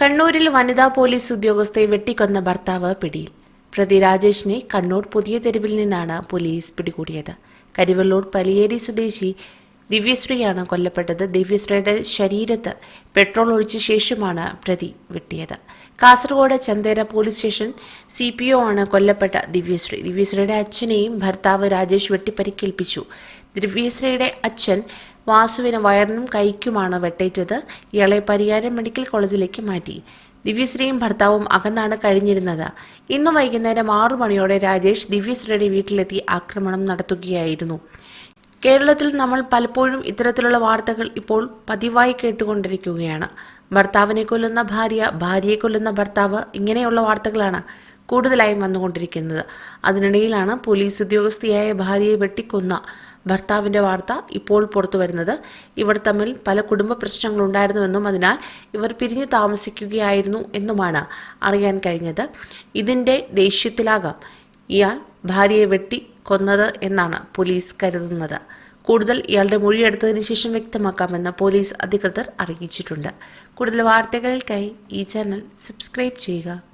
കണ്ണൂരിൽ വനിതാ പോലീസ് ഉദ്യോഗസ്ഥയെ വെട്ടിക്കൊന്ന ഭർത്താവ് പിടിയിൽ. പ്രതി രാജേഷിനെ കണ്ണൂർ പുതിയ തെരുവിൽ നിന്നാണ് പോലീസ് പിടികൂടിയത്. കരിവള്ളൂർ പലിയേരി സ്വദേശി ദിവ്യശ്രീയാണ് കൊല്ലപ്പെട്ടത്. ദിവ്യശ്രീയുടെ ശരീരത്ത് പെട്രോൾ ഒഴിച്ച ശേഷമാണ് പ്രതി വെട്ടിയത്. Kasaragod Chanthera police station C P O ആണ് കൊല്ലപ്പെട്ട ദിവ്യശ്രീ. ദിവ്യശ്രീയുടെ അച്ഛനെയും ഭർത്താവ് രാജേഷ് വെട്ടിപ്പരിക്കേൽപ്പിച്ചു. ദിവ്യശ്രീയുടെ അച്ഛൻ വാസുവിന് വയറിനും കൈക്കുമാണ് വെട്ടേറ്റത്. ഇയാളെ പരിയാരം മെഡിക്കൽ കോളേജിലേക്ക് മാറ്റി. ദിവ്യശ്രീയും ഭർത്താവും അകന്നാണ് കഴിഞ്ഞിരുന്നത്. ഇന്ന് വൈകുന്നേരം ആറു മണിയോടെ രാജേഷ് ദിവ്യശ്രീയുടെ വീട്ടിലെത്തി ആക്രമണം നടത്തുകയായിരുന്നു. കേരളത്തിൽ നമ്മൾ പലപ്പോഴും ഇത്തരത്തിലുള്ള വാർത്തകൾ ഇപ്പോൾ പതിവായി കേട്ടുകൊണ്ടിരിക്കുകയാണ്. ഭർത്താവിനെ കൊല്ലുന്ന ഭാര്യ ഭാര്യയെ കൊല്ലുന്ന ഭർത്താവ് ഇങ്ങനെയുള്ള വാർത്തകളാണ് കൂടുതലായും വന്നുകൊണ്ടിരിക്കുന്നത്. അതിനിടയിലാണ് പോലീസ് ഉദ്യോഗസ്ഥയായ ഭാര്യയെ വെട്ടിക്കൊന്ന ഭർത്താവിന്റെ വാർത്ത ഇപ്പോൾ പുറത്തു വരുന്നത്. ഇവർ തമ്മിൽ പല കുടുംബ പ്രശ്നങ്ങളുണ്ടായിരുന്നുവെന്നും അതിനാൽ ഇവർ പിരിഞ്ഞു താമസിക്കുകയായിരുന്നു എന്നുമാണ് അറിയാൻ കഴിഞ്ഞത്. ഇതിന്റെ ദേഷ്യത്തിലാകാം. ഇയാൾ ഭാര്യയെ വെട്ടി കൊന്നത് എന്നാണ് പോലീസ് കരുതുന്നത്. കൂടുതൽ ഇയാളുടെ മൊഴിയെടുത്തതിന് ശേഷം വ്യക്തമാക്കാമെന്ന് പോലീസ് അധികൃതർ അറിയിച്ചിട്ടുണ്ട്. കൂടുതൽ വാർത്തകൾക്കായി ഈ ചാനൽ സബ്സ്ക്രൈബ് ചെയ്യുക.